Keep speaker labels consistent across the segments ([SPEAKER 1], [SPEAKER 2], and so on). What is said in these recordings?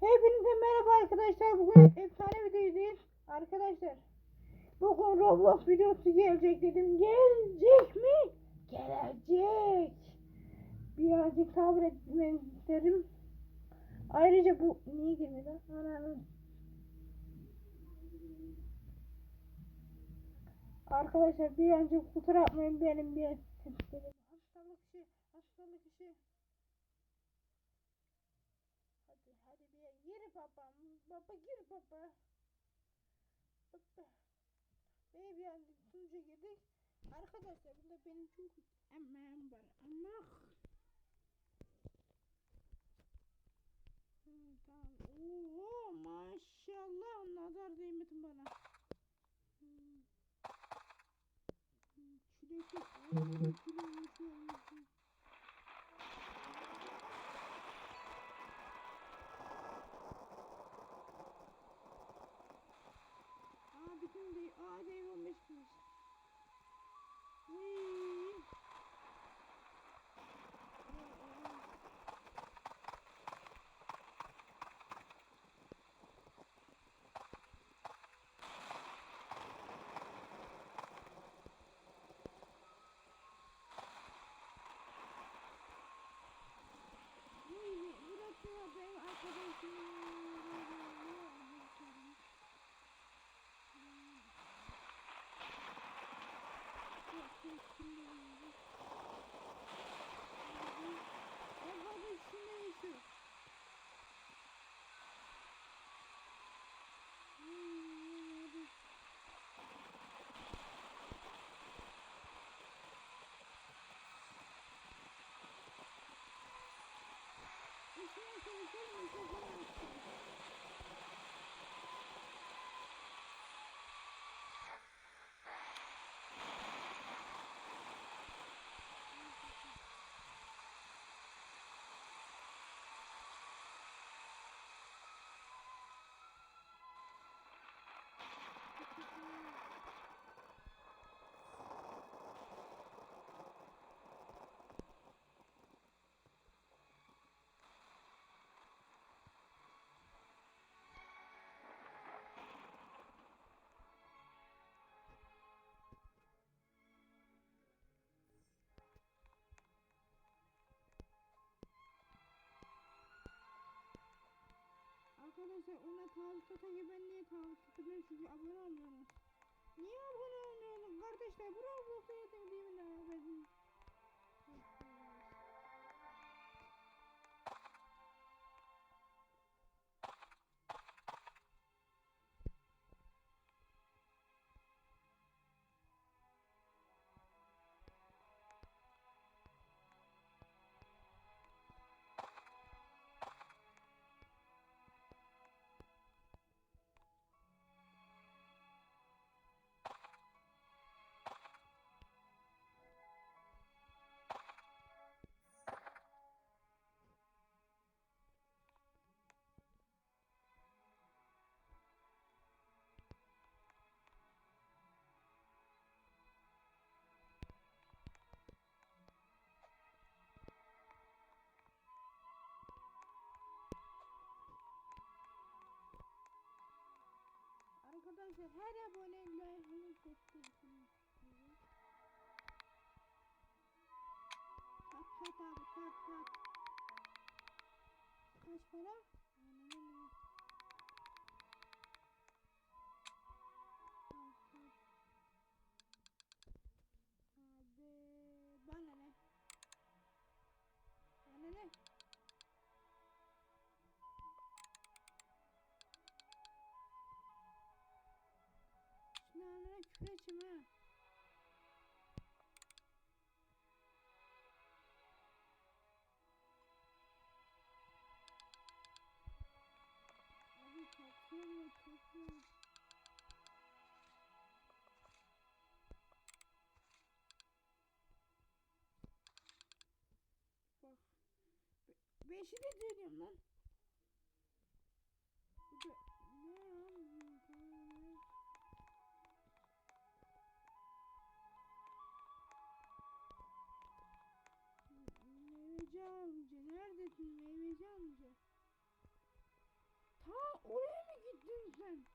[SPEAKER 1] Hepinize merhaba arkadaşlar. Bugün efsane videodayız. Arkadaşlar bugün Roblox videosu gelecek dedim. Gelecek mi? Gelecek. Birazcık sabır etmenizi isterim. Ayrıca bu niye girmedi? Ananı. Arkadaşlar bir önce kusura bakmayın benim bir seslerim. Baba baba. Ve bir anda sunuca girdik. Arkadaşlar bunda benim çok emeğim var. Ama Hı, tamam. Oo maşallah nazar değmesin bana. Hmm. Hmm, Çilekli. Oo, Arkadaşlar ona tavuk satayım ben niye tavuk satayım çünkü abone olmuyorsunuz. Niye abone olmuyorsunuz kardeşler? Bu Roblox'a yedim değil Arkadaşlar her abone like'ını göstersin. Sat sat abi sat sat. Kaç para? Topluyorum topluyorum. Bak. Lan. Hemen.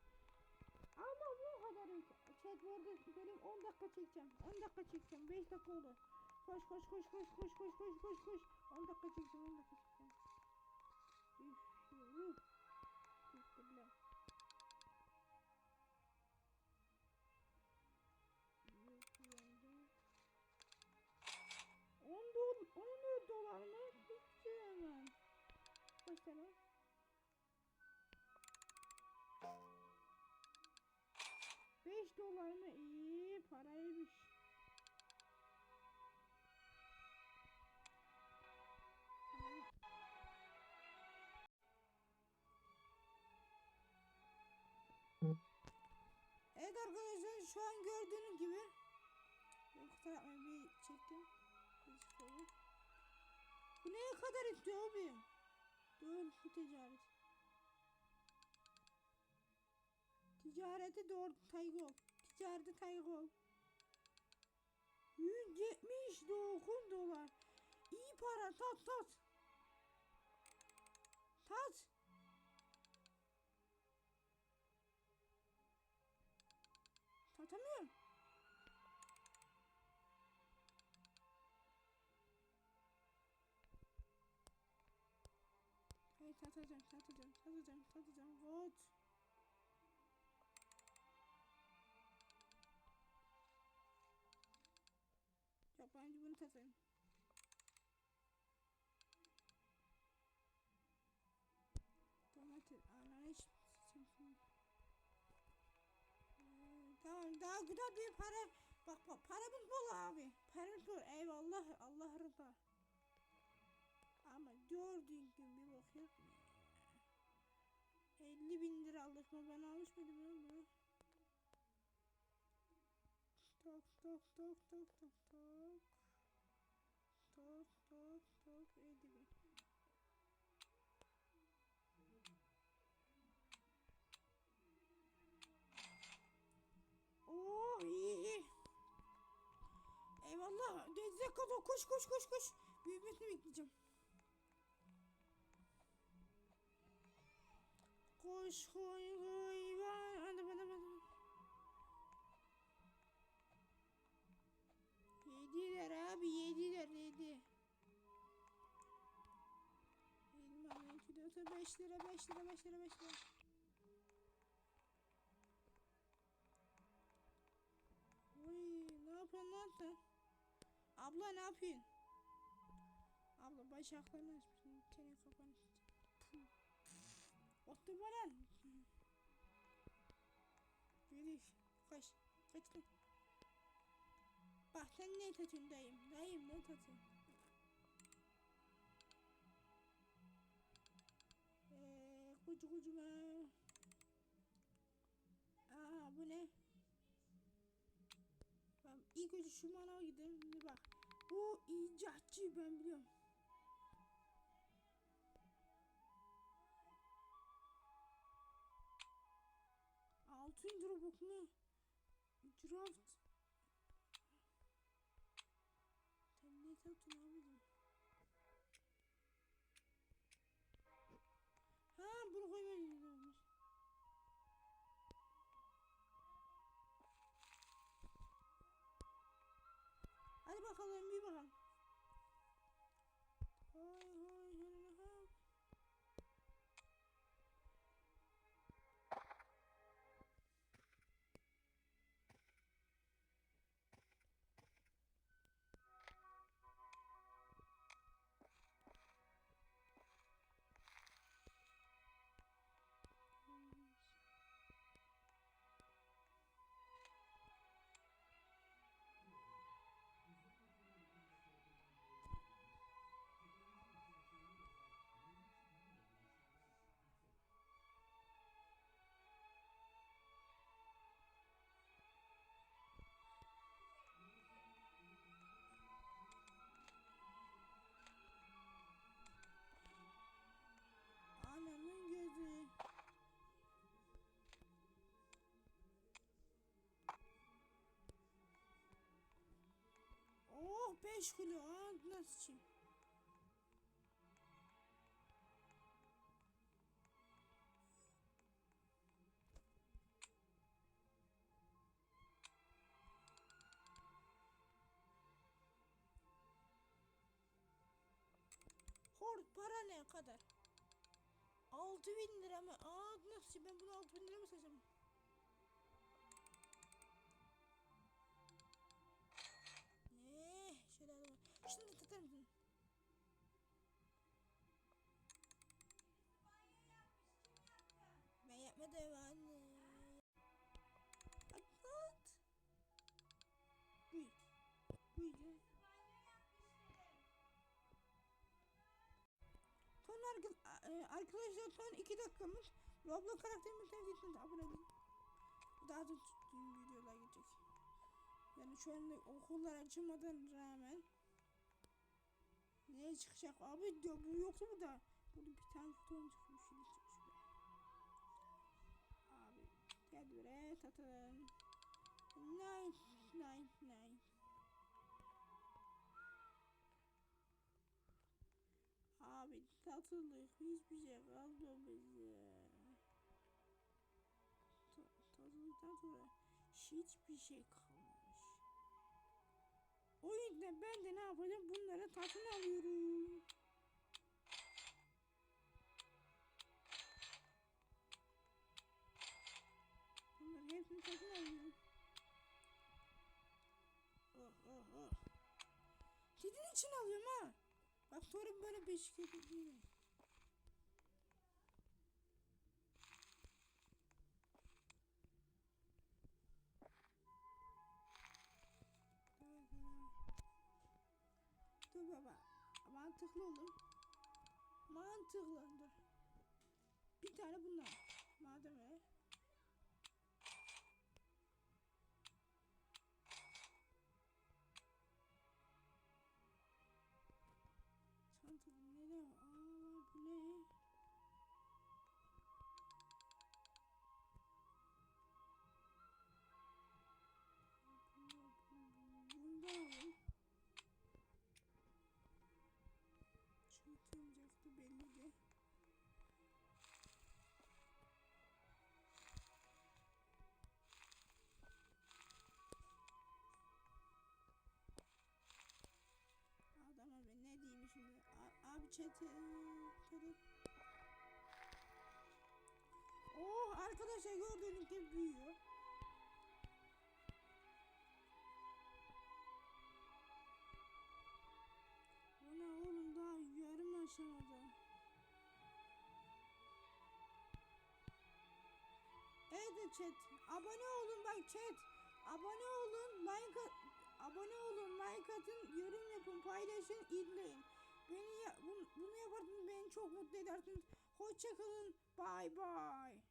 [SPEAKER 1] Ama bu kadar chat bu arada benim 10 dakika çekeceğim. 10 dakika çekeceğim. 5 dakika oldu. Koş koş koş koş koş koş koş koş koş. 10 dakika çekeceğim 10 dakika çekeceğim. Üf. Yok, geldi. 10 dolar, 14 dolar mı? Hiç hemen. Kaç tane? Dolar mı? İyi paraymış. Evet arkadaşlar şu an gördüğünüz gibi Yok tarafına bir çektim. Bu neye kadar istiyor abi? Dur bu ticaret. Ticareti doğru taygol. Ticareti taygol. 179 dolar. İyi para tat tat. Tat. Tatamıyorum. Hayır tatacağım, tatacağım, tatacağım, tatacağım. What? Yok bence bunu tatayım. Domates, ananas, Tamam daha güzel bir para. Bak bak paramız bol abi. Paramız bol. Eyvallah Allah rıza. Ama gördüğün gibi bir bok yok mu ya? 50 bin lira aldık mı ben almış mıydım Tok tok tok tok tok tok. Tok tok tok 50 bin. Oo iyi iyi. Eyvallah. Destek kadar koş koş koş koş. Büyümesini bekleyeceğim. Koş koy abi yediler yedi. Elma kilosu 5 lira 5 lira 5 lira 5 lira. Oy ne yapıyorsun lan sen? Abla ne yapıyorsun? Abla başaklarını açmışsın. Senin kafanı. Puh. Oturma lan. Yürü. Kaç. Kaç lan. Bak sen ne tatıyorsun dayım? Dayım ne tatıyorsun? Eee kucu kucuma. Aa bu ne? Ben ilk önce şu manava gidelim. Bak. Bu icatçı ben biliyorum. Altın dropbox mu? Draft. yoktu abicim. Ha bunu koymaya gidiyormuş. Hadi bakalım bir bakalım. 5 kule ağzına sıçayım. Hor para ne kadar? 6000 lira mı? Aa nasıl ben bunu 6000 lira mı seçeceğim? Yapmadım anne. At. Buyur. Buyur. ya. Son e, arkadaşlar son 2 dakikamız Roblox karakterimi etmenize abone olun. Daha da tuttuğum videolar gelecek. Yani şu anda okullar açılmadan rağmen ne çıkacak abi diyor bu yoktu bu da. Burada bir tane fotoğraf çıkmış. Tatalım. Nice nice nice. Abi tatıllık hiçbir şey kalmadı. Ta- Tatıllıktan sonra hiçbir şey kalmamış. O yüzden ben de ne yapacağım? Bunlara tatın alıyorum. Kedinin için alıyorum ha. Bak sonra böyle beşik yapayım. Dur baba. Mantıklı olur. Mantıklı dur. Bir tane bundan. Madem öyle. Çete. Oh arkadaşlar gördüğünüz gibi büyüyor. Ne oğlum daha yarım aşamada. Evet chat. Abone olun bak chat. Abone olun, like abone olun, like atın, yorum yapın, paylaşın, izleyin. Beni bunu, bunu yaparsanız beni çok mutlu edersiniz. Hoşça kalın. Bye bye.